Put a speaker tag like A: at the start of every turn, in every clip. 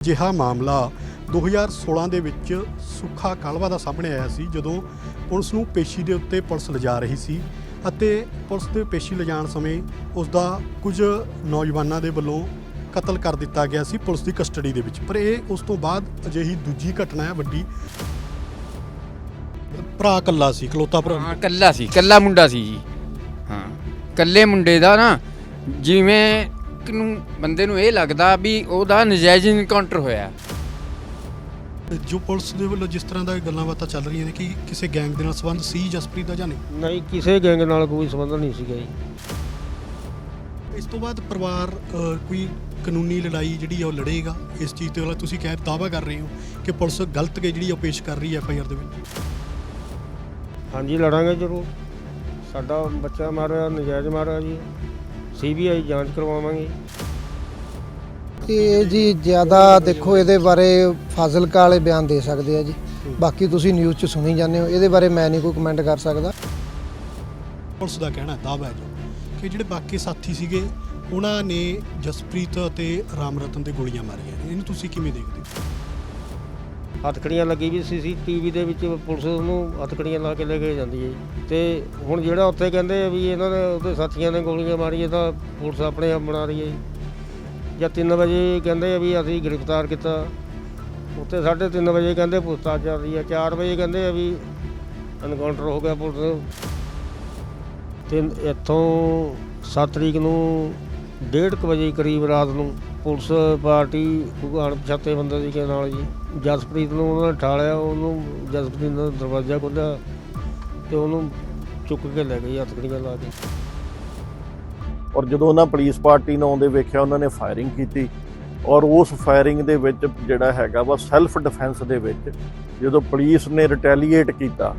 A: ਅਜਿਹਾ ਮਾਮਲਾ 2016 ਦੇ ਵਿੱਚ ਸੁੱਖਾ ਕਾਲਵਾ ਦਾ ਸਾਹਮਣੇ ਆਇਆ ਸੀ, ਜਦੋਂ ਪੁਲਿਸ ਨੂੰ ਪੇਸ਼ੀ ਦੇ ਉੱਤੇ ਪੁਲਿਸ ਲਿਜਾ ਰਹੀ ਸੀ ਅਤੇ ਪੁਲਿਸ ਦੇ ਪੇਸ਼ੀ ਲਿਜਾਣ ਸਮੇਂ ਉਸ ਦਾ ਕੁਝ ਨੌਜਵਾਨਾਂ ਦੇ ਵੱਲੋਂ ਕਤਲ ਕਰ ਦਿੱਤਾ ਗਿਆ ਸੀ ਪੁਲਿਸ ਦੀ ਕਸਟਡੀ ਦੇ ਵਿੱਚ। ਪਰ ਇਹ ਉਸ ਤੋਂ ਬਾਅਦ ਅਜਿਹੀ ਦੂਜੀ ਘਟਨਾ ਹੈ, ਵੱਡੀ ਭਰਾ ਕੱਲਾ ਸੀ, ਇਕਲੌਤਾ ਭਰਾ।
B: ਹਾਂ ਕੱਲਾ ਸੀ ਕੱਲਾ ਮੁੰਡਾ ਸੀ ਜੀ। ਹਾਂ ਕੱਲੇ ਮੁੰਡੇ ਦਾ ਨਾ ਜਿਵੇਂ ਨੂੰ ਬੰਦੇ ਨੂੰ ਇਹ ਲੱਗਦਾ ਵੀ ਉਹਦਾ ਨਜਾਇਜ਼ ਇਨਕਾਊਂਟਰ ਹੋਇਆ।
A: ਜੋ ਪੁਲਿਸ ਦੇ ਵੱਲੋਂ ਜਿਸ ਤਰ੍ਹਾਂ ਦਾ ਇਹ ਗੱਲਾਂ ਬਾਤਾਂ ਚੱਲ ਰਹੀਆਂ ਨੇ ਕਿ ਕਿਸੇ ਗੈਂਗ ਦੇ ਨਾਲ ਸੰਬੰਧ ਸੀ ਜਸਪ੍ਰੀਤ ਦਾ ਜਾਂ ਨਹੀਂ?
C: ਨਹੀਂ ਕਿਸੇ ਗੈਂਗ ਨਾਲ ਕੋਈ ਸੰਬੰਧ ਨਹੀਂ ਸੀਗਾ ਜੀ।
A: ਇਸ ਤੋਂ ਬਾਅਦ ਪਰਿਵਾਰ ਅ, ਕੋਈ ਕਾਨੂੰਨੀ ਲੜਾਈ ਜਿਹੜੀ ਆ ਉਹ ਲੜੇਗਾ। ਇਸ ਚੀਜ਼ ਤੇ ਵਾਲਾ ਤੁਸੀਂ ਕਹਿ ਦਾਅਵਾ ਕਰ ਰਹੇ ਹੋ ਕਿ ਪੁਲਿਸ ਗਲਤ ਕੇ ਜਿਹੜੀ ਆ ਉਹ ਪੇਸ਼ ਕਰ ਰਹੀ ਹੈ ਐਫ ਆਈ ਆਰ ਦੇ ਵਿੱਚ?
C: ਹਾਂਜੀ ਲੜਾਂਗੇ ਜ਼ਰੂਰ। ਸਾਡਾ ਬੱਚਾ ਮਾਰਿਆ ਨਜਾਇਜ਼ ਮਾਰਿਆ ਜੀ। ਸੀਬੀਆਈ ਜਾਂਚ ਕਰਵਾਵਾਂਗੇ।
D: ਇਹ ਜੀ ਜ਼ਿਆਦਾ ਦੇਖੋ ਇਹਦੇ ਬਾਰੇ ਫਾਜ਼ਿਲਕਾ ਵਾਲੇ ਬਿਆਨ ਦੇ ਸਕਦੇ ਆ ਜੀ। ਬਾਕੀ ਤੁਸੀਂ ਨਿਊਜ਼ 'ਚ ਸੁਣੀ ਜਾਂਦੇ ਹੋ ਇਹਦੇ ਬਾਰੇ ਮੈਂ ਨਹੀਂ ਕੋਈ ਕਮੈਂਟ ਕਰ ਸਕਦਾ।
A: ਪੁਲਿਸ ਦਾ ਕਹਿਣਾ ਹੈ ਦਾਅਵਾ ਹੈ ਜੋ ਕਿ ਜਿਹੜੇ ਬਾਕੀ ਸਾਥੀ ਸੀਗੇ ਉਹਨਾਂ ਨੇ ਜਸਪ੍ਰੀਤ ਅਤੇ ਰਾਮ ਰਤਨ ਤੇ ਗੋਲੀਆਂ ਮਾਰੀਆਂ ਇਹਨੂੰ ਤੁਸੀਂ ਕਿਵੇਂ ਦੇਖਦੇ ਹੋ?
C: ਹੱਥਕੜੀਆਂ ਲੱਗੀ ਵੀ ਸੀਸੀਟੀਵੀ ਦੇ ਵਿੱਚ ਪੁਲਿਸ ਉਹਨੂੰ ਹੱਥਕੜੀਆਂ ਲਾ ਕੇ ਲੈ ਕੇ ਜਾਂਦੀ ਹੈ ਜੀ। ਤੇ ਹੁਣ ਜਿਹੜਾ ਉੱਥੇ ਕਹਿੰਦੇ ਆ ਵੀ ਇਹਨਾਂ ਨੇ ਉਹਦੇ ਸਾਥੀਆਂ ਨੇ ਗੋਲੀਆਂ ਮਾਰੀਆਂ ਤਾਂ ਪੁਲਿਸ ਆਪਣੇ ਆਪ ਬਣਾ ਰਹੀ ਹੈ ਜੀ। ਜਾਂ 3 ਵਜੇ ਕਹਿੰਦੇ ਆ ਵੀ ਅਸੀਂ ਗ੍ਰਿਫਤਾਰ ਕੀਤਾ। ਉੱਥੇ 3:30 ਵਜੇ ਕਹਿੰਦੇ ਪੁੱਛਤਾਛ ਚੱਲ ਰਹੀ ਹੈ। 4 ਵਜੇ ਕਹਿੰਦੇ ਆ ਵੀ ਐਨਕਾਊਂਟਰ ਹੋ ਗਿਆ ਪੁਲਿਸ ਤੇ ਇੱਥੋਂ 7 ਤਰੀਕ ਨੂੰ 1:30 ਵਜੇ ਕਰੀਬ ਰਾਤ ਨੂੰ ਪੁਲਿਸ ਪਾਰਟੀ ਅਣਪਛਾਤੇ ਬੰਦੇ ਦੀ ਕੇ ਨਾਲ ਜੀ। ਜਸਪ੍ਰੀਤ ਨੂੰ ਉਹਨਾਂ ਨੇ ਠਾਲਿਆ, ਉਹਨੂੰ ਜਸਪ੍ਰੀਤ ਦਾ ਦਰਵਾਜ਼ਾ ਖੋਲ੍ਹਿਆ ਤੇ ਉਹਨੂੰ ਚੁੱਕ ਕੇ ਲੈ ਗਏ ਹੱਥਕੜੀਆਂ ਲਾ ਕੇ।
E: ਔਰ ਜਦੋਂ ਉਹਨਾਂ ਪੁਲਿਸ ਪਾਰਟੀ ਨੂੰ ਆਉਂਦੇ ਵੇਖਿਆ, ਉਹਨਾਂ ਨੇ ਫਾਇਰਿੰਗ ਕੀਤੀ ਔਰ ਉਸ ਫਾਇਰਿੰਗ ਦੇ ਵਿੱਚ ਜਿਹੜਾ ਹੈਗਾ ਵਾ ਸੈਲਫ ਡਿਫੈਂਸ ਦੇ ਵਿੱਚ ਜਦੋਂ ਪੁਲਿਸ ਨੇ ਰਿਟੈਲੀਏਟ ਕੀਤਾ,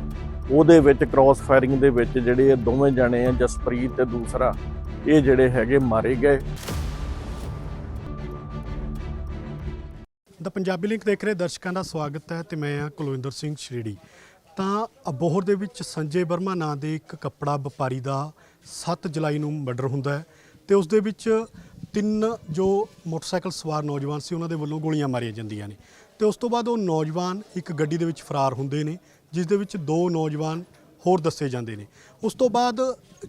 E: ਉਹਦੇ ਵਿੱਚ ਕ੍ਰਾਸ ਫਾਇਰਿੰਗ ਦੇ ਵਿੱਚ ਜਿਹੜੇ ਦੋਵੇਂ ਜਣੇ ਆ, ਜਸਪ੍ਰੀਤ ਤੇ ਦੂਸਰਾ, ਇਹ ਜਿਹੜੇ ਹੈਗੇ ਮਾਰੇ ਗਏ।
A: ਦਾ ਪੰਜਾਬੀ ਲਿੰਕ ਦੇਖ ਰਹੇ ਦਰਸ਼ਕਾਂ ਦਾ ਸਵਾਗਤ ਹੈ ਤੇ ਮੈਂ ਹਾਂ ਕੁਲਵਿੰਦਰ ਸਿੰਘ ਸ਼੍ਰੀੜੀ। ਤਾਂ ਅਬੋਹਰ ਦੇ ਵਿੱਚ ਸੰਜੇ ਵਰਮਾ ਨਾਂ ਦੇ ਇੱਕ ਕੱਪੜਾ ਵਪਾਰੀ ਦਾ 7 ਜੁਲਾਈ ਨੂੰ ਮਰਡਰ ਹੁੰਦਾ ਹੈ ਤੇ ਉਸ ਦੇ ਵਿੱਚ ਤਿੰਨ ਜੋ ਮੋਟਰਸਾਈਕਲ ਸਵਾਰ ਨੌਜਵਾਨ ਸੀ, ਉਹਨਾਂ ਦੇ ਵੱਲੋਂ ਗੋਲੀਆਂ ਮਾਰੀਆਂ ਜਾਂਦੀਆਂ ਨੇ। ਤੇ ਉਸ ਤੋਂ ਬਾਅਦ ਉਹ ਨੌਜਵਾਨ ਇੱਕ ਗੱਡੀ ਦੇ ਵਿੱਚ ਫਰਾਰ ਹੁੰਦੇ ਨੇ, ਜਿਸ ਦੇ ਵਿੱਚ ਦੋ ਨੌਜਵਾਨ ਹੋਰ ਦੱਸੇ ਜਾਂਦੇ ਨੇ। ਉਸ ਤੋਂ ਬਾਅਦ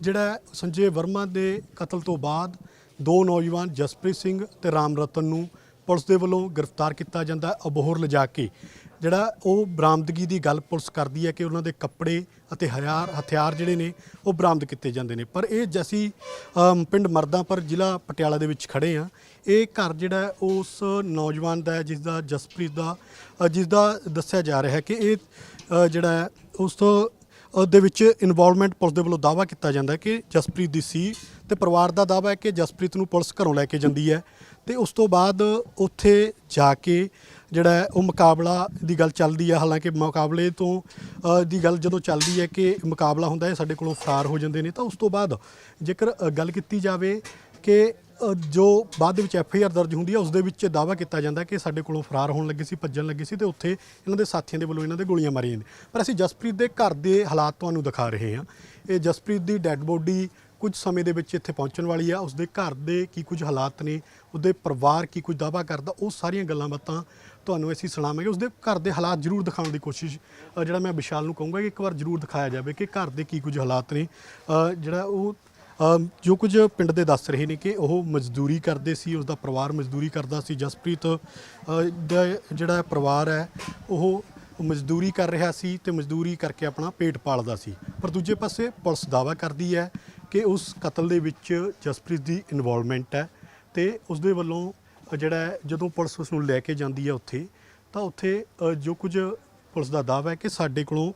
A: ਜਿਹੜਾ ਸੰਜੇ ਵਰਮਾ ਦੇ ਕਤਲ ਤੋਂ ਬਾਅਦ ਦੋ ਨੌਜਵਾਨ ਜਸਪ੍ਰੀਤ ਸਿੰਘ ਤੇ ਰਾਮ ਰਤਨ ਨੂੰ ਪੁਲਿਸ ਦੇ ਵੱਲੋਂ ਗ੍ਰਿਫਤਾਰ ਕੀਤਾ ਜਾਂਦਾ ਅਬੋਹਰ ਲਿਜਾ ਕੇ। ਜਿਹੜਾ ਉਹ ਬਰਾਮਦਗੀ ਦੀ ਗੱਲ ਪੁਲਿਸ ਕਰਦੀ ਹੈ ਕਿ ਉਹਨਾਂ ਦੇ ਕੱਪੜੇ ਅਤੇ ਹਥਿਆਰ ਹਥਿਆਰ ਜਿਹੜੇ ਨੇ ਉਹ ਬਰਾਮਦ ਕੀਤੇ ਜਾਂਦੇ ਨੇ। ਪਰ ਇਹ ਜਸੀਂ ਪਿੰਡ ਮਰਦਾਂ ਪਰ ਜ਼ਿਲ੍ਹਾ ਪਟਿਆਲਾ ਦੇ ਵਿੱਚ ਖੜੇ ਆ। ਇਹ ਘਰ ਜਿਹੜਾ ਹੈ ਉਸ ਨੌਜਵਾਨ ਦਾ ਹੈ ਜਿਸ ਦਾ ਜਸਪ੍ਰੀਤ ਦਾ ਅ, ਜਿਸ ਦਾ ਦੱਸਿਆ ਜਾ ਰਿਹਾ ਹੈ ਕਿ ਇਹ ਜਿਹੜਾ ਹੈ ਉਸ ਤੋਂ ਦੇ ਵਿੱਚ ਇਨਵੋਲਵਮੈਂਟ ਪੁਲਿਸ ਦੇ ਵੱਲੋਂ ਦਾਅਵਾ ਕੀਤਾ ਜਾਂਦਾ ਕਿ ਜਸਪ੍ਰੀਤ ਦੀ ਸੀ ਤੇ ਪਰਿਵਾਰ ਦਾ ਦਾਅਵਾ ਹੈ ਕਿ ਜਸਪ੍ਰੀਤ ਨੂੰ ਪੁਲਿਸ ਘਰੋਂ ਲੈ ਕੇ ਜਾਂਦੀ ਹੈ ਤੇ ਉਸ ਤੋਂ ਬਾਅਦ ਉੱਥੇ ਜਾ ਕੇ ਜਿਹੜਾ ਉਹ ਮੁਕਾਬਲਾ ਦੀ ਗੱਲ ਚੱਲਦੀ ਹੈ ਹਾਲਾਂਕਿ ਮੁਕਾਬਲੇ ਤੋਂ ਦੀ ਗੱਲ ਜਦੋਂ ਚੱਲਦੀ ਹੈ ਕਿ ਮੁਕਾਬਲਾ ਹੁੰਦਾ ਹੈ, ਸਾਡੇ ਕੋਲੋਂ ਫਰਾਰ ਹੋ ਜਾਂਦੇ ਨੇ, ਤਾਂ ਉਸ ਤੋਂ ਬਾਅਦ ਜੇਕਰ ਗੱਲ ਕੀਤੀ ਜਾਵੇ ਕਿ ਜੋ ਬਾਅਦ ਦੇ ਵਿੱਚ ਐਫ ਆਈ ਆਰ ਦਰਜ ਹੁੰਦੀ ਹੈ, ਉਸ ਦੇ ਵਿੱਚ ਦਾਅਵਾ ਕੀਤਾ ਜਾਂਦਾ ਕਿ ਸਾਡੇ ਕੋਲੋਂ ਫਰਾਰ ਹੋਣ ਲੱਗੇ ਸੀ, ਭੱਜਣ ਲੱਗੇ ਸੀ ਤੇ ਉੱਥੇ ਇਹਨਾਂ ਦੇ ਸਾਥੀਆਂ ਦੇ ਵੱਲੋਂ ਇਹਨਾਂ ਦੇ ਗੋਲੀਆਂ ਮਾਰੀਆਂ ਨੇ। ਪਰ ਅਸੀਂ ਜਸਪ੍ਰੀਤ ਦੇ ਘਰ ਦੇ ਹਾਲਾਤ ਤੁਹਾਨੂੰ ਦਿਖਾ ਰਹੇ ਹਾਂ। ਇਹ ਜਸਪ੍ਰੀਤ ਦੀ ਡੈੱਡ ਬੋਡੀ ਕੁਝ ਸਮੇਂ ਦੇ ਵਿੱਚ ਇੱਥੇ ਪਹੁੰਚਣ ਵਾਲੀ ਆ ਉਸਦੇ ਘਰ ਦੇ ਕੀ ਕੁਝ ਹਾਲਾਤ ਨੇ ਉਹਦੇ ਪਰਿਵਾਰ ਕੀ ਕੁਝ ਦਾਅਵਾ ਕਰਦਾ ਉਹ ਸਾਰੀਆਂ ਗੱਲਾਂ ਬਾਤਾਂ ਤੁਹਾਨੂੰ ਅਸੀਂ ਸੁਣਾਵਾਂਗੇ। ਉਸਦੇ ਘਰ ਦੇ ਹਾਲਾਤ ਜ਼ਰੂਰ ਦਿਖਾਉਣ ਦੀ ਕੋਸ਼ਿਸ਼ ਅ, ਜਿਹੜਾ ਮੈਂ ਵਿਸ਼ਾਲ ਨੂੰ ਕਹੂੰਗਾ ਕਿ ਇੱਕ ਵਾਰ ਜ਼ਰੂਰ ਦਿਖਾਇਆ ਜਾਵੇ ਕਿ ਘਰ ਦੇ ਕੀ ਕੁਝ ਹਾਲਾਤ ਨੇ। ਅ, ਜਿਹੜਾ ਉਹ ਅ, ਜੋ ਕੁਝ ਪਿੰਡ ਦੇ ਦੱਸ ਰਹੇ ਨੇ ਕਿ ਉਹ ਮਜ਼ਦੂਰੀ ਕਰਦੇ ਸੀ ਉਸ ਦਾ ਪਰਿਵਾਰ ਮਜ਼ਦੂਰੀ ਕਰਦਾ ਸੀ। ਜਸਪ੍ਰੀਤ ਅ, ਦਾ ਜਿਹੜਾ ਪਰਿਵਾਰ ਹੈ ਉਹ ਮਜ਼ਦੂਰੀ ਕਰ ਰਿਹਾ ਸੀ ਤੇ ਮਜ਼ਦੂਰੀ ਕਰਕੇ ਆਪਣਾ ਪੇਟ ਪਾਲਦਾ ਸੀ। ਪਰ ਦੂਜੇ ਪਾਸੇ ਪੁਲਿਸ ਦਾਅਵਾ ਕਰਦੀ ਹੈ ਕਿ ਉਸ ਕਤਲ ਦੇ ਵਿੱਚ ਜਸਪ੍ਰੀਤ ਦੀ ਇਨਵੋਲਵਮੈਂਟ ਹੈ ਤੇ ਉਸ ਦੇ ਵੱਲੋਂ ਜਿਹੜਾ ਜਦੋਂ ਪੁਲਿਸ ਉਸ ਨੂੰ ਲੈ ਕੇ ਜਾਂਦੀ ਹੈ ਉੱਥੇ, ਤਾਂ ਉੱਥੇ ਜੋ ਕੁਝ ਪੁਲਿਸ ਦਾ ਦਾਅਵਾ ਹੈ ਕਿ ਸਾਡੇ ਕੋਲੋਂ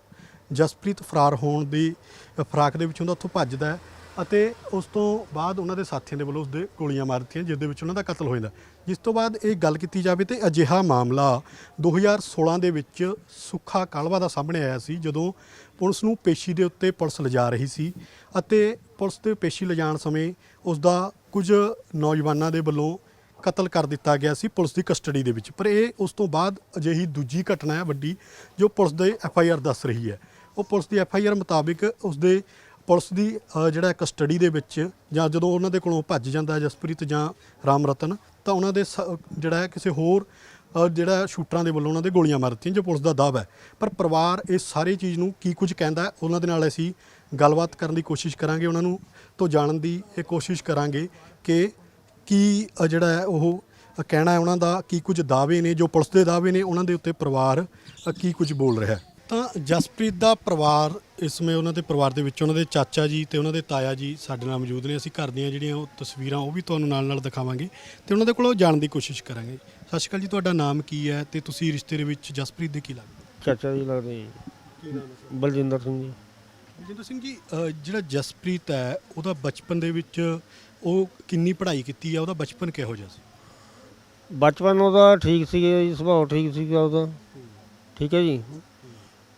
A: ਜਸਪ੍ਰੀਤ ਫਰਾਰ ਹੋਣ ਦੀ ਫਰਾਕ ਦੇ ਵਿੱਚ ਹੁੰਦਾ ਉੱਥੋਂ ਭੱਜਦਾ ਹੈ। ਅਤੇ ਉਸ ਤੋਂ ਬਾਅਦ ਉਹਨਾਂ ਦੇ ਸਾਥੀਆਂ ਦੇ ਵੱਲੋਂ ਉਸ ਦੇ ਗੋਲੀਆਂ ਮਾਰ ਦਿੱਤੀਆਂ ਜਿਸ ਦੇ ਵਿੱਚ ਉਹਨਾਂ ਦਾ ਕਤਲ ਹੋ ਜਾਂਦਾ। ਜਿਸ ਤੋਂ ਬਾਅਦ ਇਹ ਗੱਲ ਕੀਤੀ ਜਾਵੇ ਤੇ ਅਜਿਹਾ ਮਾਮਲਾ 2016 ਦੇ ਵਿੱਚ ਸੁੱਖਾ ਕਾਲਵਾ ਦਾ ਸਾਹਮਣੇ ਆਇਆ ਸੀ, ਜਦੋਂ ਪੁਲਿਸ ਨੂੰ ਪੇਸ਼ੀ ਦੇ ਉੱਤੇ ਪੁਲਿਸ ਲਿਜਾ ਰਹੀ ਸੀ ਅਤੇ ਪੁਲਿਸ ਦੇ ਪੇਸ਼ੀ ਲਿਜਾਣ ਸਮੇਂ ਉਸ ਦਾ ਕੁਝ ਨੌਜਵਾਨਾਂ ਦੇ ਵੱਲੋਂ ਕਤਲ ਕਰ ਦਿੱਤਾ ਗਿਆ ਸੀ ਪੁਲਿਸ ਦੀ ਕਸਟਡੀ ਦੇ ਵਿੱਚ। ਪਰ ਇਹ ਉਸ ਤੋਂ ਬਾਅਦ ਅਜਿਹੀ ਦੂਜੀ ਘਟਨਾ ਹੈ ਵੱਡੀ, ਜੋ ਪੁਲਿਸ ਦੇ ਐਫ ਆਈ ਆਰ ਦੱਸ ਰਹੀ ਹੈ। ਉਹ ਪੁਲਿਸ ਦੀ ਐਫ ਆਈ ਆਰ ਮੁਤਾਬਿਕ ਉਸ ਦੇ ਪੁਲਿਸ ਦੀ ਅ, ਜਿਹੜਾ ਕਸਟਡੀ ਦੇ ਵਿੱਚ ਜਾਂ ਜਦੋਂ ਉਹਨਾਂ ਦੇ ਕੋਲੋਂ ਭੱਜ ਜਾਂਦਾ ਹੈ ਜਸਪ੍ਰੀਤ ਜਾਂ ਰਾਮ ਰਤਨ ਤਾਂ ਉਹਨਾਂ ਦੇ ਸ- ਜਿਹੜਾ ਹੈ ਕਿਸੇ ਹੋਰ ਅ, ਜਿਹੜਾ ਸ਼ੂਟਰਾਂ ਦੇ ਵੱਲੋਂ ਉਹਨਾਂ ਦੇ ਗੋਲੀਆਂ ਮਾਰ ਦਿੱਤੀਆਂ ਜੋ ਪੁਲਿਸ ਦਾ ਦਾਅਵਾ ਹੈ। ਪਰ ਪਰਿਵਾਰ ਇਸ ਸਾਰੇ ਚੀਜ਼ ਨੂੰ ਕੀ ਕੁਝ ਕਹਿੰਦਾ ਹੈ, ਉਹਨਾਂ ਦੇ ਨਾਲ ਅਸੀਂ ਗੱਲਬਾਤ ਕਰਨ ਦੀ ਕੋਸ਼ਿਸ਼ ਕਰਾਂਗੇ ਉਹਨਾਂ ਨੂੰ ਤੋਂ ਜਾਣਨ ਦੀ ਇਹ ਕੋਸ਼ਿਸ਼ ਕਰਾਂਗੇ ਕਿ ਕੀ ਅ, ਜਿਹੜਾ ਹੈ ਉਹ ਅ, ਕਹਿਣਾ ਹੈ ਉਹਨਾਂ ਦਾ ਕੀ ਕੁਝ ਦਾਅਵੇ ਨੇ ਜੋ ਪੁਲਿਸ ਦੇ ਦਾਅਵੇ ਨੇ ਉਹਨਾਂ ਦੇ ਉੱਤੇ ਪਰਿਵਾਰ ਅ, ਕੀ ਕੁਝ ਬੋਲ ਰਿਹਾ ਹੈ। ਤਾਂ ਜਸਪ੍ਰੀਤ ਦਾ ਪਰਿਵਾਰ ਇਸ ਸਮੇਂ ਉਹਨਾਂ ਦੇ ਪਰਿਵਾਰ ਦੇ ਵਿੱਚ ਉਹਨਾਂ ਦੇ ਚਾਚਾ ਜੀ ਤੇ ਉਹਨਾਂ ਦੇ ਤਾਇਆ ਜੀ ਸਾਡੇ ਨਾਲ ਮੌਜੂਦ ਨੇ। ਅਸੀਂ ਘਰ ਦੀਆਂ ਜਿਹੜੀਆਂ ਉਹ ਤਸਵੀਰਾਂ ਉਹ ਵੀ ਤੁਹਾਨੂੰ ਨਾਲ ਨਾਲ ਦਿਖਾਵਾਂਗੇ ਤੇ ਉਹਨਾਂ ਦੇ ਕੋਲੋਂ ਜਾਣਨ ਦੀ ਕੋਸ਼ਿਸ਼ ਕਰਾਂਗੇ। ਸਤਿ ਸ਼੍ਰੀ ਅਕਾਲ ਜੀ ਤੁਹਾਡਾ ਨਾਮ ਕੀ ਹੈ ਤੇ ਤੁਸੀਂ ਰਿਸ਼ਤੇ ਦੇ ਵਿੱਚ ਜਸਪ੍ਰੀਤ ਦੇ ਕੀ ਲੱਗਦੇ
C: ਚਾਚਾ ਜੀ ਲੱਗਦੇ ਜੀ।
A: ਕੀ ਨਾਮ ਹੈ
C: ਬਲਜਿੰਦਰ ਸਿੰਘ ਜੀ।
A: ਜਿੰਦਰ ਸਿੰਘ ਜੀ ਜਿਹੜਾ ਜਸਪ੍ਰੀਤ ਹੈ ਉਹਦਾ ਬਚਪਨ ਦੇ ਵਿੱਚ ਉਹ ਕਿੰਨੀ ਪੜ੍ਹਾਈ ਕੀਤੀ ਹੈ? ਉਹਦਾ ਬਚਪਨ ਕਿਹੋ ਜਿਹਾ ਸੀ?
C: ਬਚਪਨ ਉਹਦਾ ਠੀਕ ਸੀਗਾ ਜੀ ਸੁਭਾਅ ਠੀਕ ਸੀਗਾ ਉਹਦਾ। ਠੀਕ ਹੈ ਜੀ।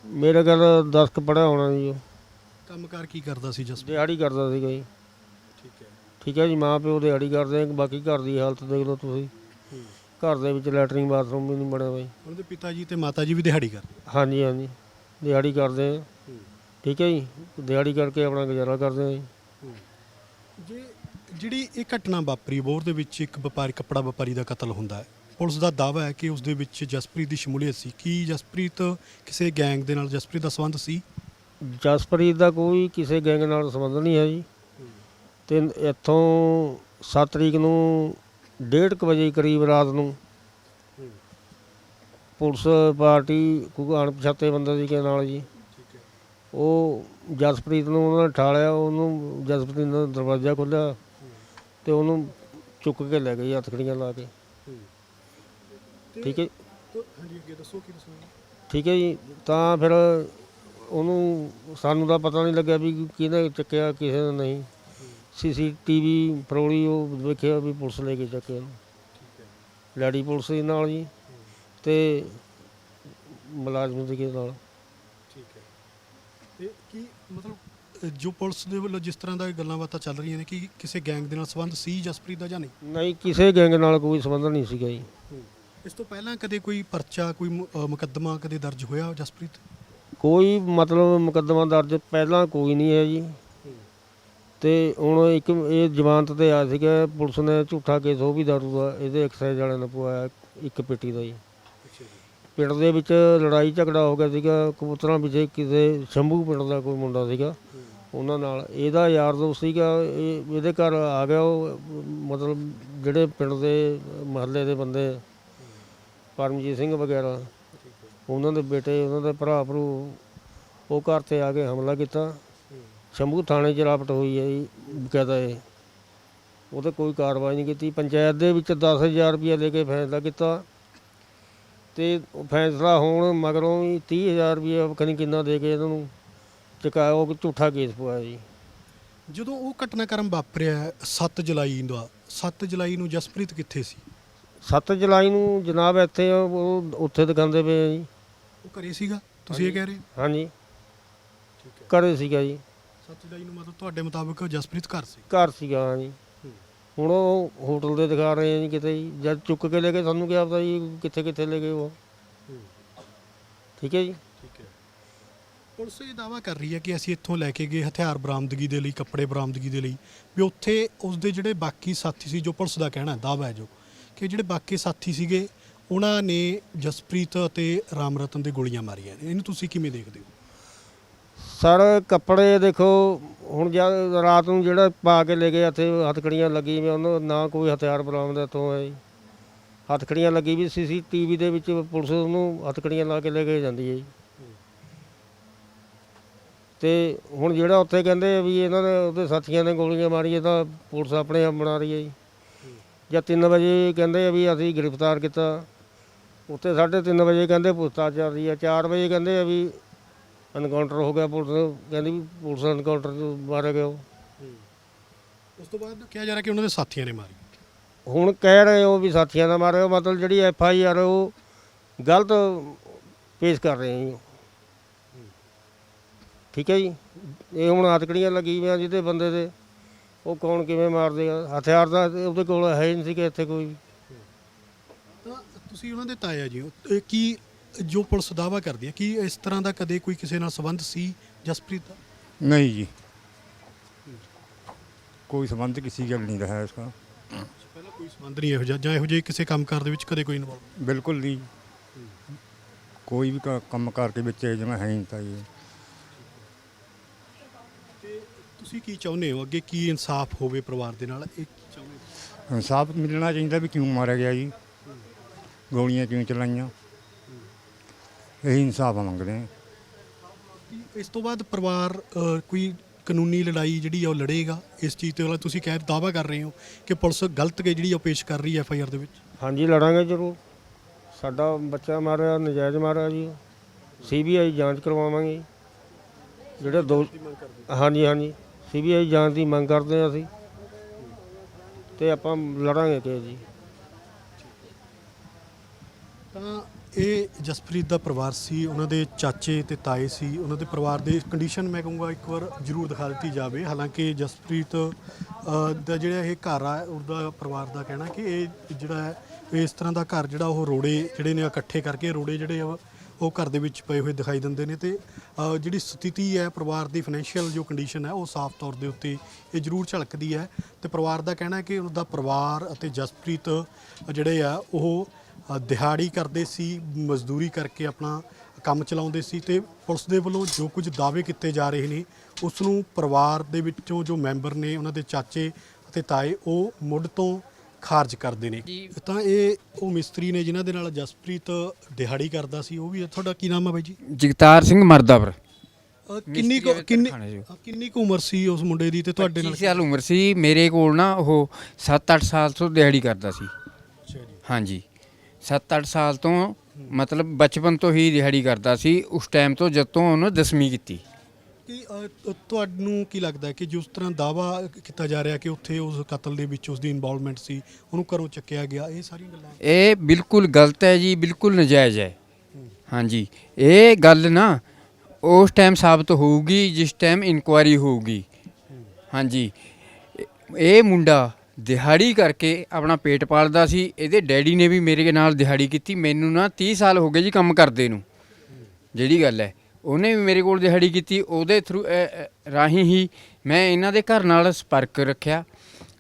C: ਮੇਰੇ ਗੱਲ 10 ਕ ਪੜਿਆ ਹੋਣਾ ਜੀ ਉਹ।
A: ਕੰਮਕਾਰ ਕੀ ਕਰਦਾ ਸੀ ਜਸਪ੍ਰੀਤ?
C: ਦਿਹਾੜੀ ਕਰਦਾ ਸੀਗਾ ਜੀ।
A: ਠੀਕ ਹੈ।
C: ਠੀਕ ਹੈ ਜੀ ਮਾਂ ਪਿਓ ਦਿਹਾੜੀ ਕਰਦੇ ਆ ਬਾਕੀ ਘਰ ਦੀ ਹਾਲਤ ਦੇਖ ਲਓ ਤੁਸੀਂ। ਘਰ ਦੇ ਵਿੱਚ ਲੈਟਰਿੰਗ ਬਾਥਰੂਮ ਵੀ ਨਹੀਂ ਬਣਿਆ ਬਾਈ
A: ਉਹਨਾਂ ਦੇ ਪਿਤਾ ਜੀ ਤੇ ਮਾਤਾ ਜੀ ਵੀ ਦਿਹਾੜੀ ਕਰਦੇ?
C: ਹਾਂਜੀ ਹਾਂਜੀ। ਦਿਹਾੜੀ ਕਰਦੇ ਆ। ਠੀਕ ਹੈ ਜੀ ਦਿਹਾੜੀ ਕਰਕੇ ਆਪਣਾ ਗੁਜ਼ਾਰਾ ਕਰਦੇ ਆ ਜੀ।
A: ਜੇ ਜਿਹੜੀ ਇਹ ਘਟਨਾ ਵਾਪਰੀ ਬੋਰ ਦੇ ਵਿੱਚ ਇੱਕ ਵਪਾਰੀ ਕੱਪੜਾ ਵਪਾਰੀ ਦਾ ਕਤਲ ਹੁੰਦਾ ਹੈ ਪੁਲਿਸ ਦਾ ਦਾਅਵਾ ਹੈ ਕਿ ਉਸ ਦੇ ਵਿੱਚ ਜਸਪ੍ਰੀਤ ਦੀ ਸ਼ਮੂਲੀਅਤ ਸੀ। ਕੀ ਜਸਪ੍ਰੀਤ ਕਿਸੇ ਗੈਂਗ ਦੇ ਨਾਲ, ਜਸਪ੍ਰੀਤ ਦਾ ਸੰਬੰਧ ਸੀ?
C: ਜਸਪ੍ਰੀਤ ਦਾ ਕੋਈ ਕਿਸੇ ਗੈਂਗ ਨਾਲ ਸੰਬੰਧ ਨਹੀਂ ਹੈ ਜੀ। ਤੇ ਇੱਥੋਂ 7 ਤਰੀਕ ਨੂੰ 1:30 ਵਜੇ ਕਰੀਬ ਰਾਤ ਨੂੰ ਪੁਲਿਸ ਪਾਰਟੀ ਕੋਈ ਅਣਪਛਾਤੇ ਬੰਦੇ ਸੀ ਕੇ ਨਾਲ ਜੀ। ਉਹ ਜਸਪ੍ਰੀਤ ਨੂੰ ਉਹਨਾਂ ਨੇ ਠਾਲਿਆ, ਉਹਨੂੰ ਜਸਪ੍ਰੀਤ ਨੇ ਦਰਵਾਜ਼ਾ ਖੋਲ੍ਹਿਆ ਤੇ ਉਹਨੂੰ ਚੁੱਕ ਕੇ ਲੈ ਗਏ ਹੱਥਕੜੀਆਂ ਲਾ ਕੇ। ਠੀਕ ਹੈ
A: ਹਾਂਜੀ ਅੱਗੇ ਦੱਸੋ ਕੀ ਦੱਸੋ
C: ਠੀਕ ਹੈ ਜੀ ਤਾਂ ਫਿਰ ਉਹਨੂੰ ਸਾਨੂੰ ਤਾਂ ਪਤਾ ਨਹੀਂ ਲੱਗਿਆ ਵੀ ਕਿਹਨੇ ਚੱਕਿਆ ਕਿਸੇ ਨੇ ਨਹੀਂ। ਸੀਸੀਟੀਵੀ ਫਰੋਲੀ ਉਹ ਵੇਖਿਆ ਵੀ ਪੁਲਿਸ ਲੈ ਕੇ ਚੱਕਿਆ। ਉਹਨੂੰ ਲੈਡੀ ਪੁਲਿਸ ਦੇ ਨਾਲ ਜੀ ਤੇ ਮੁਲਾਜ਼ਮ ਦੇ ਨਾਲ।
A: ਠੀਕ ਹੈ। ਤੇ ਕੀ ਮਤਲਬ ਜੋ ਪੁਲਿਸ ਦੇ ਵੱਲੋਂ ਜਿਸ ਤਰ੍ਹਾਂ ਦਾ ਗੱਲਾਂ ਬਾਤਾਂ ਚੱਲ ਰਹੀਆਂ ਨੇ ਕਿ ਕਿਸੇ ਗੈਂਗ ਦੇ ਨਾਲ ਸੰਬੰਧ ਸੀ ਜਸਪ੍ਰੀਤ ਦਾ ਜਾਂ ਨਹੀਂ?
C: ਨਹੀਂ ਕਿਸੇ ਗੈਂਗ ਨਾਲ ਕੋਈ ਸੰਬੰਧ ਨਹੀਂ ਸੀਗਾ ਜੀ।
A: ਇਸ ਤੋਂ ਪਹਿਲਾਂ ਕਦੇ ਕੋਈ ਪਰਚਾ ਕੋਈ ਮੁ- ਅ, ਮੁਕੱਦਮਾ ਕਦੇ ਦਰਜ ਹੋਇਆ ਜਸਪ੍ਰੀਤ?
C: ਕੋਈ ਮਤਲਬ ਮੁਕੱਦਮਾ ਦਰਜ ਪਹਿਲਾਂ ਕੋਈ ਨਹੀਂ ਹੈ ਜੀ। ਤੇ ਹੁਣ ਇੱਕ ਇਹ ਜ਼ਮਾਨਤ ਤੇ ਆ ਸੀਗਾ ਪੁਲਿਸ ਨੇ ਝੂਠਾ ਕੇਸ ਉਹ ਵੀ ਦਾਰੂ ਦਾ ਇਹਦੇ ਐਕਸਾਈਜ਼ ਵਾਲਿਆਂ ਨੇ ਪਵਾਇਆ ਇੱਕ ਪੇਟੀ ਦਾ ਜੀ। ਪਿੰਡ ਦੇ ਵਿੱਚ ਲੜਾਈ ਝਗੜਾ ਹੋ ਗਿਆ ਸੀਗਾ ਕਬੂਤਰਾਂ ਵਿੱਚ ਕਿਸੇ ਸ਼ੰਭੂ ਪਿੰਡ ਦਾ ਕੋਈ ਮੁੰਡਾ ਸੀਗਾ। ਉਹਨਾਂ ਨਾਲ ਇਹਦਾ ਯਾਰ ਦੋਸਤ ਸੀਗਾ ਇਹ ਇਹਦੇ ਘਰ ਆ ਗਿਆ ਉਹ ਮਤਲਬ ਜਿਹੜੇ ਪਿੰਡ ਦੇ ਮਹੱਲੇ ਦੇ ਬੰਦੇ ਪਰਮਜੀਤ ਸਿੰਘ ਵਗੈਰਾ, ਉਹਨਾਂ ਦੇ ਬੇਟੇ, ਉਹਨਾਂ ਦੇ ਭਰਾ ਭਰੂ, ਉਹ ਘਰ ਤੇ ਆ ਕੇ ਹਮਲਾ ਕੀਤਾ। ਸ਼ੰਭੂ ਥਾਣੇ 'ਚ ਰਾਪਟ ਹੋਈ ਹੈ ਜੀ, ਬਕਾਇਦਾ ਇਹ। ਉਹਤੇ ਕੋਈ ਕਾਰਵਾਈ ਨਹੀਂ ਕੀਤੀ। ਪੰਚਾਇਤ ਦੇ ਵਿੱਚ 10000 ਰੁਪਏ ਦੇ ਕੇ ਫੈਸਲਾ ਕੀਤਾ। ਤੇ ਫੈਸਲਾ ਹੋਣ ਮਗਰੋਂ ਵੀ 30000 ਰੁਪਏ ਪਤਾ ਨਹੀਂ ਕਿੰਨਾ ਦੇ ਕੇ ਇਹਨਾਂ ਨੂੰ ਚੁਕਾਇਆ ਉਹ ਝੂਠਾ ਕੇਸ ਪਵਾਇਆ ਜੀ।
A: ਜਦੋਂ ਉਹ ਘਟਨਾਕ੍ਰਮ ਵਾਪਰਿਆ 7 ਜੁਲਾਈ ਦਾ 7 ਜੁਲਾਈ ਨੂੰ ਜਸਪ੍ਰੀਤ ਕਿੱਥੇ ਸੀ?
C: 7 ਜੁਲਾਈ ਨੂੰ ਜਨਾਬ ਇੱਥੇ ਉਹ ਉੱਥੇ ਦਿਖਾਉਂਦੇ ਪਏ ਆ ਜੀ।
A: ਉਹ ਘਰੇ ਸੀਗਾ? ਤੁਸੀਂ ਇਹ ਕਹਿ ਰਹੇ ਹੋ?
C: ਹਾਂਜੀ।
A: ਠੀਕ ਹੈ।
C: ਘਰੇ ਸੀਗਾ ਜੀ।
A: 7 ਜੁਲਾਈ ਨੂੰ ਮਤਲਬ ਤੁਹਾਡੇ ਮੁਤਾਬਕ ਜਸਪ੍ਰੀਤ ਘਰ ਸੀ?
C: ਘਰ ਸੀਗਾ ਹਾਂਜੀ ਹੁਣ ਉਹ ਹੋਟਲ ਦੇ ਦਿਖਾ ਰਹੇ ਆ ਜੀ ਕਿਤੇ ਜੀ। ਜਦ ਚੁੱਕ ਕੇ ਲੈ ਗਏ ਸਾਨੂੰ ਕੀ ਪਤਾ ਜੀ ਕਿੱਥੇ ਕਿੱਥੇ ਲੈ ਗਏ ਉਹ। ਠੀਕ ਹੈ ਜੀ।
A: ਠੀਕ ਹੈ। ਪੁਲਿਸ ਇਹ ਦਾਵਾ ਕਰ ਰਹੀ ਹੈ ਕਿ ਅਸੀਂ ਇੱਥੋਂ ਲੈ ਕੇ ਗਏ ਹਥਿਆਰ ਬਰਾਮਦਗੀ ਦੇ ਲਈ ਕੱਪੜੇ ਬਰਾਮਦਗੀ ਦੇ ਲਈ। ਵੀ ਉੱਥੇ ਉਸ ਦੇ ਜਿਹੜੇ ਬਾਕੀ ਸਾਥੀ ਸੀ ਜੋ ਪੁਲਿਸ ਦਾ ਕਹਿਣਾ ਦਾਵਾ ਹੈ ਜੋ। ਕਿ ਜਿਹੜੇ ਬਾਕੀ ਸਾਥੀ ਸੀਗੇ, ਉਹਨਾਂ ਨੇ ਜਸਪ੍ਰੀਤ ਅਤੇ ਰਾਮ ਰਤਨ ਦੇ ਗੋਲੀਆਂ ਮਾਰੀਆਂ। ਨੇ ਇਹਨੂੰ ਤੁਸੀਂ ਕਿਵੇਂ ਦੇਖਦੇ ਹੋ?
C: ਸਰ, ਕੱਪੜੇ ਦੇਖੋ, ਹੁਣ ਜਦ ਰਾਤ ਨੂੰ ਜਿਹੜਾ ਪਾ ਕੇ ਲੈ ਗਏ, ਇੱਥੇ ਹੱਥਕੜੀਆਂ ਲੱਗੀ ਵੀ ਉਹਨਾਂ ਨਾ ਕੋਈ ਹਥਿਆਰ ਬਰਾਮਦ ਇੱਥੋਂ ਹੈ ਜੀ ਹੱਥਕੜੀਆਂ ਲੱਗੀ ਵੀ ਸੀਸੀਟੀਵੀ ਦੇ ਵਿੱਚ ਪੁਲਿਸ ਉਹਨੂੰ ਹੱਥਕੜੀਆਂ ਲਾ ਕੇ ਲੈ ਕੇ ਜਾਂਦੀ ਹੈ ਜੀ। ਤੇ ਹੁਣ ਜਿਹੜਾ ਉੱਥੇ ਕਹਿੰਦੇ ਵੀ ਇਹਨਾਂ ਨੇ, ਉਹਦੇ ਸਾਥੀਆਂ ਨੇ ਗੋਲੀਆਂ ਮਾਰੀਆਂ, ਤਾਂ ਪੁਲਿਸ ਆਪਣੇ ਆਪ ਬਣਾ ਰਹੀ ਹੈ ਜੀ। ਜਾਂ 3 ਵਜੇ ਕਹਿੰਦੇ ਆ ਵੀ ਅਸੀਂ ਗ੍ਰਿਫਤਾਰ ਕੀਤਾ। ਉੱਥੇ 3:30 ਵਜੇ ਕਹਿੰਦੇ ਪੁੱਛਤਾਛ ਚੱਲ ਰਹੀ ਹੈ 4 ਵਜੇ ਕਹਿੰਦੇ ਆ ਵੀ ਐਨਕਾਊਂਟਰ ਹੋ ਗਿਆ ਪੁਲਿਸ ਕਹਿੰਦੀ ਵੀ ਪੁਲਿਸ ਐਨਕਾਊਂਟਰ ਤੋਂ ਮਾਰਿਆ ਗਿਆ ਉਹ।
A: ਉਸ ਤੋਂ ਬਾਅਦ ਕਿਹਾ ਜਾ ਰਿਹਾ ਕਿ ਉਹਨਾਂ ਦੇ ਸਾਥੀਆਂ ਨੇ ਮਾਰੀ।
C: ਹੁਣ ਕਹਿ ਰਹੇ ਹੋ ਵੀ ਸਾਥੀਆਂ ਦਾ ਮਾਰਿਆ। ਮਤਲਬ ਜਿਹੜੀ ਐਫ ਆਈ ਆਰ ਉਹ ਗਲਤ ਪੇਸ਼ ਕਰ ਰਹੇ ਆ ਜੀ। ਠੀਕ ਹੈ ਜੀ। ਇਹ ਹੁਣ ਹੱਥਕੜੀਆਂ ਲੱਗੀ ਹੋਈਆਂ ਜਿਹਦੇ ਬੰਦੇ ਦੇ। ਉਹ ਕੌਣ ਕਿਵੇਂ ਮਾਰ ਦੇਗਾ ਹਥਿਆਰ ਦਾ ਉਹਦੇ ਕੋਲ ਹੈ ਨਹੀਂ ਸੀ ਕਿ ਇੱਥੇ ਕੋਈ।
A: ਤੁਸੀਂ ਉਹਨਾਂ ਦੇ ਤਾਇਆ ਜੀ ਹੋ। ਕੀ ਜੋ ਪੁਲਿਸ ਦਾਵਾ ਕਰਦੀ ਹੈ ਕੀ ਇਸ ਤਰ੍ਹਾਂ ਦਾ ਕਦੇ ਕੋਈ ਕਿਸੇ ਨਾਲ ਸੰਬੰਧ ਸੀ ਜਸਪ੍ਰੀਤ ਦਾ?
F: ਨਹੀਂ ਜੀ। ਕੋਈ ਸੰਬੰਧ ਕਿਸੇ ਗੱਲ ਨਹੀਂ ਰਹਾ ਇਸਦਾ
A: ਪਹਿਲਾਂ ਕੋਈ ਸੰਬੰਧ ਨਹੀਂ ਇਹੋ ਜਿਹਾ ਜਾਂ ਇਹੋ ਜਿਹੇ ਕਿਸੇ ਕੰਮਕਾਰ ਦੇ ਵਿੱਚ ਕਦੇ ਕੋਈ ਇਨਵੋਲਵ
F: ਬਿਲਕੁਲ ਨਹੀਂ। ਕੋਈ ਵੀ ਕੰਮ ਕਰਕੇ ਵਿੱਚ ਜਿਵੇਂ ਹੈ ਨਹੀਂ ਤਾਂ
A: ਇਹ। ਤੁਸੀਂ ਕੀ ਚਾਹੁੰਦੇ ਹੋ? ਅੱਗੇ ਕੀ ਇਨਸਾਫ ਹੋਵੇ ਪਰਿਵਾਰ ਦੇ ਨਾਲ? ਇਹ ਕੀ ਚਾਹੁੰਦੇ ਹੋ?
F: ਇਨਸਾਫ ਮਿਲਣਾ ਚਾਹੀਦਾ ਵੀ ਕਿਉਂ ਮਾਰਿਆ ਗਿਆ ਜੀ? ਗੋਲੀਆਂ ਕਿਉਂ ਚਲਾਈਆਂ? ਇਹੀ ਇਨਸਾਫ ਮੰਗਦੇ ਹਾਂ।
A: ਕੀ ਇਸ ਤੋਂ ਬਾਅਦ ਪਰਿਵਾਰ ਅ, ਕੋਈ ਕਾਨੂੰਨੀ ਲੜਾਈ ਜਿਹੜੀ ਆ ਉਹ ਲੜੇਗਾ? ਇਸ ਚੀਜ਼ ਤੇ ਵਾਲਾ ਤੁਸੀਂ ਕਹਿ ਦਾਵਾ ਕਰ ਰਹੇ ਹੋ ਕਿ ਪੁਲਿਸ ਗਲਤ ਕੇ ਜਿਹੜੀ ਆ ਉਹ ਪੇਸ਼ ਕਰ ਰਹੀ ਹੈ ਐਫ ਆਈ ਆਰ ਦੇ ਵਿੱਚ?
C: ਹਾਂਜੀ ਲੜਾਂਗੇ ਜ਼ਰੂਰ। ਸਾਡਾ ਬੱਚਾ ਮਾਰਿਆ ਨਜਾਇਜ਼ ਮਾਰਿਆ ਜੀ। ਸੀਬੀਆਈ ਜਾਂਚ ਕਰਵਾਵਾਂਗੇ। ਜਿਹੜੇ ਦੋ ਹਾਂਜੀ ਹਾਂਜੀ। ਸੀਬੀਆਈ ਜਾਂਚ ਦੀ ਮੰਗ ਕਰਦੇ ਹਾਂ ਅਸੀਂ। ਤੇ ਆਪਾਂ ਲੜਾਂਗੇ ਕਿ ਜੀ।
A: ਤਾਂ ਇਹ ਜਸਪ੍ਰੀਤ ਦਾ ਪਰਿਵਾਰ ਸੀ ਉਹਨਾਂ ਦੇ ਚਾਚੇ ਤੇ ਤਾਏ ਸੀ ਉਹਨਾਂ ਦੇ ਪਰਿਵਾਰ ਦੇ ਕੰਡੀਸ਼ਨ ਮੈਂ ਕਹੂੰਗਾ ਇੱਕ ਵਾਰ ਜ਼ਰੂਰ ਦਿਖਾ ਦਿੱਤੀ ਜਾਵੇ। ਹਾਲਾਂਕਿ ਜਸਪ੍ਰੀਤ ਅ, ਦਾ ਜਿਹੜਾ ਇਹ ਘਰ ਆ ਉਹਦਾ ਪਰਿਵਾਰ ਦਾ ਕਹਿਣਾ ਕਿ ਇਹ ਜਿਹੜਾ ਹੈ ਇਸ ਤਰ੍ਹਾਂ ਦਾ ਘਰ ਜਿਹੜਾ ਉਹ ਰੋੜੇ ਜਿਹੜੇ ਨੇ ਇਕੱਠੇ ਕਰਕੇ ਰੋੜੇ ਜਿਹੜੇ ਆ ਉਹ ਘਰ ਦੇ ਵਿੱਚ ਪਏ ਹੋਏ ਦਿਖਾਈ ਦਿੰਦੇ ਨੇ ਤੇ ਅ, ਜਿਹੜੀ ਸਥਿਤੀ ਹੈ ਪਰਿਵਾਰ ਦੀ ਫਾਈਨੈਂਸ਼ੀਅਲ ਜੋ ਕੰਡੀਸ਼ਨ ਹੈ ਉਹ ਸਾਫ਼ ਤੌਰ ਦੇ ਉੱਤੇ ਇਹ ਜ਼ਰੂਰ ਝਲਕਦੀ ਹੈ ਤੇ ਪਰਿਵਾਰ ਦਾ ਕਹਿਣਾ ਹੈ ਕਿ ਉਹਦਾ ਪਰਿਵਾਰ ਅਤੇ ਜਸਪ੍ਰੀਤ ਜਿਹੜੇ ਆ ਉਹ ਅ, ਦਿਹਾੜੀ ਕਰਦੇ ਸੀ ਮਜ਼ਦੂਰੀ ਕਰਕੇ ਆਪਣਾ ਕੰਮ ਚਲਾਉਂਦੇ ਸੀ ਤੇ ਪੁਲਿਸ ਦੇ ਵੱਲੋਂ ਜੋ ਕੁਝ ਦਾਅਵੇ ਕੀਤੇ ਜਾ ਰਹੇ ਨੇ ਉਸ ਨੂੰ ਪਰਿਵਾਰ ਦੇ ਵਿੱਚੋਂ ਜੋ ਮੈਂਬਰ ਨੇ ਉਹਨਾਂ ਦੇ ਚਾਚੇ ਅਤੇ ਤਾਏ ਉਹ ਮੁੱਢ ਤੋਂ ਖਾਰਜ ਕਰਦੇ ਨੇ। ਤਾਂ ਇਹ ਉਹ ਮਿਸਤਰੀ ਨੇ ਜਿਨ੍ਹਾਂ ਦੇ ਨਾਲ ਜਸਪ੍ਰੀਤ ਦਿਹਾੜੀ ਕਰਦਾ ਸੀ ਉਹ ਵੀ। ਤੁਹਾਡਾ ਕੀ ਨਾਮ ਹੈ ਬਾਈ ਜੀ?
B: ਜਗਤਾਰ ਸਿੰਘ ਮਰਦਾਵਰ
A: ਅ, ਕਿੰਨੀ ਕੁ ਕਿੰਨੀ ਕਿੰਨੀ ਕੁ ਉਮਰ ਸੀ ਉਸ ਮੁੰਡੇ ਦੀ ਤੇ ਤੁਹਾਡੇ ਨਾਲ
B: 25 ਸਾਲ ਉਮਰ ਸੀ। ਮੇਰੇ ਕੋਲ ਨਾ ਉਹ 7-8 ਸਾਲ ਤੋਂ ਦਿਹਾੜੀ ਕਰਦਾ ਸੀ।
A: ਅੱਛਾ ਜੀ।
B: ਹਾਂਜੀ। 7-8 ਸਾਲ ਤੋਂ ਮਤਲਬ ਬਚਪਨ ਤੋਂ ਹੀ ਦਿਹਾੜੀ ਕਰਦਾ ਸੀ। ਉਸ ਟਾਈਮ ਤੋਂ ਜਦ ਤੋਂ ਉਹਨੇ 10ਵੀਂ ਕੀਤੀ।
A: ਕਿ ਅ, ਤੁਹਾਨੂੰ ਕੀ ਲੱਗਦਾ ਕਿ ਜਿਸ ਤਰ੍ਹਾਂ ਦਾਵਾ ਕੀਤਾ ਜਾ ਰਿਹਾ ਕਿ ਉੱਥੇ ਉਸ ਕਤਲ ਦੇ ਵਿੱਚ ਉਸ ਦੀ ਇਨਵੋਲਵਮੈਂਟ ਸੀ ਉਹਨੂੰ ਘਰੋਂ ਚੱਕਿਆ ਗਿਆ ਇਹ ਸਾਰੀਆਂ ਗੱਲਾਂ
B: ਇਹ ਬਿਲਕੁਲ ਗਲਤ ਹੈ ਜੀ ਬਿਲਕੁਲ ਨਜਾਇਜ਼ ਹੈ। ਹਾਂਜੀ ਇਹ ਗੱਲ ਨਾ ਉਸ ਟਾਈਮ ਸਾਬਤ ਹੋਊਗੀ ਜਿਸ ਟਾਈਮ ਇਨਕੁਆਇਰੀ ਹੋਊਗੀ। ਹਾਂਜੀ ਇਹ- ਇਹ ਮੁੰਡਾ ਦਿਹਾੜੀ ਕਰਕੇ ਆਪਣਾ ਪੇਟ ਪਾਲਦਾ ਸੀ ਇਹਦੇ ਡੈਡੀ ਨੇ ਵੀ ਮੇਰੇ ਨਾਲ ਦਿਹਾੜੀ ਕੀਤੀ ਮੈਨੂੰ ਨਾ 30 ਸਾਲ ਹੋ ਗਏ ਜੀ ਕੰਮ ਕਰਦੇ ਨੂੰ। ਜਿਹੜੀ ਗੱਲ ਹੈ। ਉਹਨੇ ਵੀ ਮੇਰੇ ਕੋਲ ਦਿਹਾੜੀ ਕੀਤੀ ਉਹਦੇ ਥਰੂ ਰਾਹੀਂ ਹੀ ਮੈਂ ਇਹਨਾਂ ਦੇ ਘਰ ਨਾਲ ਸੰਪਰਕ ਰੱਖਿਆ।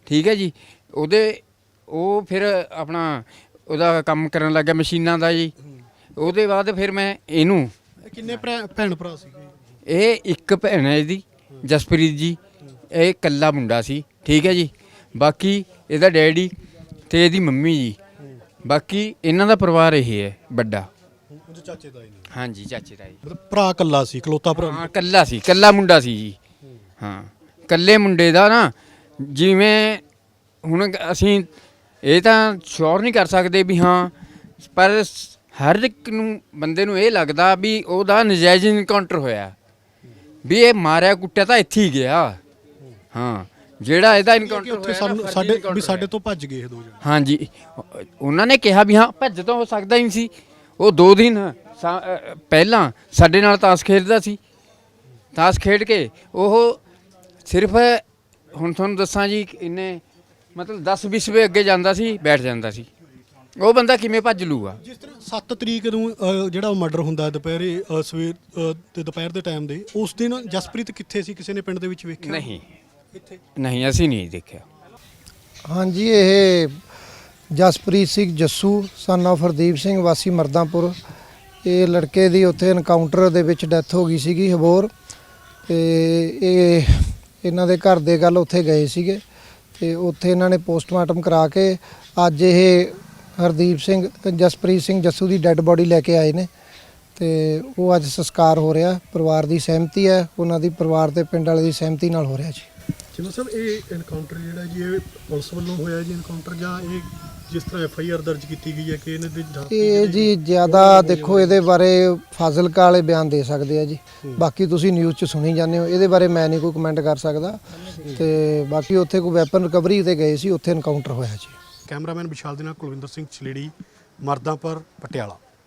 B: ਠੀਕ ਹੈ ਜੀ? ਉਹਦੇ ਉਹ ਫਿਰ ਆਪਣਾ ਉਹਦਾ ਕੰਮ ਕਰਨ ਲੱਗਾ ਮਸ਼ੀਨਾਂ ਦਾ ਜੀ। ਉਹਦੇ ਬਾਅਦ ਫਿਰ ਮੈਂ ਇਹਨੂੰ
A: ਇਹ ਕਿੰਨੇ ਭੈਣ ਭਰਾ ਸੀਗੇ?
B: ਇਹ ਇੱਕ ਭੈਣ ਹੈ ਇਹਦੀ ਜਸਪ੍ਰੀਤ ਜੀ। ਇਹ ਇਕੱਲਾ ਮੁੰਡਾ ਸੀ। ਠੀਕ ਹੈ ਜੀ? ਬਾਕੀ ਇਹਦਾ ਡੈਡੀ ਤੇ ਇਹਦੀ ਮੰਮੀ ਜੀ। ਬਾਕੀ ਇਹਨਾਂ ਦਾ ਪਰਿਵਾਰ ਇਹ ਹੈ ਵੱਡਾ।
A: ਉਹਦੇ ਚਾਚੇ ਦਾ ਹੀ ਨਹੀਂ
B: ਹਾਂਜੀ ਚਾਚੇ ਦਾ ਜੀ
A: ਮਤਲਬ ਭਰਾ ਕੱਲਾ ਸੀ ਇਕਲੌਤਾ ਭਰਾ
B: ਹਾਂ ਕੱਲਾ ਸੀ ਕੱਲਾ ਮੁੰਡਾ ਸੀ ਜੀ। ਹਾਂ ਕੱਲੇ ਮੁੰਡੇ ਦਾ ਨਾ ਜਿਵੇਂ ਹੁਣ ਅਸੀਂ ਇਹ ਤਾਂ ਸ਼ੋਰ ਨਹੀਂ ਕਰ ਸਕਦੇ ਵੀ ਹਾਂ ਪਰ ਹਰ ਇੱਕ ਨੂੰ ਬੰਦੇ ਨੂੰ ਇਹ ਲੱਗਦਾ ਵੀ ਉਹਦਾ ਨਜਾਇਜ਼ ਇਨਕਾਊਂਟਰ ਹੋਇਆ। ਵੀ ਇਹ ਮਾਰਿਆ ਕੁੱਟਿਆ ਤਾਂ ਇੱਥੇ ਹੀ ਗਿਆ। ਹਾਂ ਜਿਹੜਾ ਇਹਦਾ ਇਨਕਾਊਂਟਰ
A: ਉੱਥੇ
B: ਹੋਇਆ
A: ਸਾਨੂੰ ਸਾਡੇ ਵੀ ਸਾਡੇ। ਤੋਂ ਭੱਜ ਗਏ ਇਹ ਦੋ ਜਣੇ।
B: ਹਾਂਜੀ ਉਹਨਾਂ ਨੇ ਕਿਹਾ ਵੀ ਹਾਂ ਭੱਜ ਤਾਂ ਹੋ ਸਕਦਾ ਹੀ ਨਹੀਂ ਸੀ। ਉਹ ਦੋ ਦਿਨ ਸਾ- ਅ, ਪਹਿਲਾਂ ਸਾਡੇ ਨਾਲ ਤਾਸ਼ ਖੇਡਦਾ ਸੀ। ਤਾਸ਼ ਖੇਡ ਕੇ ਉਹ ਸਿਰਫ ਹੁਣ ਤੁਹਾਨੂੰ ਦੱਸਾਂ ਜੀ ਇਹਨੇ ਮਤਲਬ 10 20 ਵੇ ਅੱਗੇ ਜਾਂਦਾ ਸੀ ਬੈਠ ਜਾਂਦਾ ਸੀ। ਉਹ ਬੰਦਾ ਕਿਵੇਂ ਭੱਜ ਲੂਗਾ?
A: ਜਿਸ ਤਰ੍ਹਾਂ 7 ਤਰੀਕ ਨੂੰ ਅ, ਜਿਹੜਾ ਮਰਡਰ ਹੁੰਦਾ ਹੈ ਦੁਪਹਿਰੇ ਅ, ਸਵੇਰ ਅ, ਤੇ ਦੁਪਹਿਰ ਦੇ ਟਾਈਮ ਦੇ ਉਸ ਦਿਨ ਜਸਪ੍ਰੀਤ ਕਿੱਥੇ ਸੀ? ਕਿਸੇ ਨੇ ਪਿੰਡ ਦੇ ਵਿੱਚ ਵੇਖਿਆ?
B: ਨਹੀਂ। ਨਹੀਂ ਅਸੀਂ ਨਹੀਂ ਦੇਖਿਆ।
D: ਹਾਂਜੀ ਇਹ ਜਸਪ੍ਰੀਤ ਸਿੰਘ ਜੱਸੂ, son of ਹਰਦੀਪ ਸਿੰਘ, ਵਾਸੀ ਮਰਦਾਂਪੁਰ। ਇਹ ਲੜਕੇ ਦੀ ਉੱਥੇ ਐਨਕਾਊਂਟਰ ਦੇ ਵਿੱਚ ਡੈਥ ਹੋ ਗਈ ਸੀਗੀ, ਹਬੋਰ। ਤੇ ਇਹ, ਇਹਨਾਂ ਦੇ ਘਰ ਦੇ ਗੱਲ ਉੱਥੇ ਗਏ ਸੀਗੇ। ਤੇ ਉੱਥੇ ਇਹਨਾਂ ਨੇ ਪੋਸਟਮਾਰਟਮ ਕਰਾ ਕੇ ਅੱਜ ਇਹ ਹਰਦੀਪ ਸਿੰਘ, ਜਸਪ੍ਰੀਤ ਸਿੰਘ ਜੱਸੂ ਦੀ ਡੈੱਡ ਬੋਡੀ ਲੈ ਕੇ ਆਏ ਨੇ। ਤੇ ਉਹ ਅੱਜ ਸੰਸਕਾਰ ਹੋ ਰਿਹਾ, ਪਰਿਵਾਰ ਦੀ ਸਹਿਮਤੀ ਹੈ, ਉਹਨਾਂ ਦੀ ਪਰਿਵਾਰ ਤੇ ਪਿੰਡ ਵਾਲੇ ਦੀ ਸਹਿਮਤੀ ਨਾਲ ਹੋ ਰਿਹਾ ਜੀ।
A: ਚਲੋ ਸਰ, ਇਹ ਐਨਕਾਊਂਟਰ ਜਿਹੜਾ ਜੀ, ਇਹ ਪੁਲਿਸ ਵੱਲੋਂ ਹੋਇਆ ਜੀ ਐਨਕਾਊਂਟਰ ਜਾਂ ਇਹ ਜਿਸ ਤਰ੍ਹਾਂ ਐਫ ਆਈ ਆਰ ਦਰਜ ਕੀਤੀ ਗਈ ਹੈ ਕਿ ਇਹਨਾਂ ਦੇ
D: ਇਹ ਜੀ ਜ਼ਿਆਦਾ ਦੇਖੋ ਇਹਦੇ ਬਾਰੇ ਫਾਜ਼ਿਲਕਾ ਵਾਲੇ ਬਿਆਨ ਦੇ ਸਕਦੇ ਆ ਜੀ। ਬਾਕੀ ਤੁਸੀਂ ਨਿਊਜ਼ 'ਚ ਸੁਣੀ ਜਾਂਦੇ ਹੋ। ਇਹਦੇ ਬਾਰੇ ਮੈਂ ਨਹੀਂ ਕੋਈ ਕਮੈਂਟ ਕਰ ਸਕਦਾ। ਤੇ ਬਾਕੀ ਉੱਥੇ ਕੋਈ ਵੈਪਨ ਰਿਕਵਰੀ ਤੇ ਗਏ ਸੀ ਉੱਥੇ ਐਨਕਾਊਂਟਰ ਹੋਇਆ ਜੀ।
A: ਕੈਮਰਾਮੈਨ ਵਿਸ਼ਾਲ ਦੇ ਨਾਲ ਕੁਲਵਿੰਦਰ ਸਿੰਘ ਛਲੇੜੀ ਮਰਦਾਂਪੁਰ ਪਟਿਆਲਾ।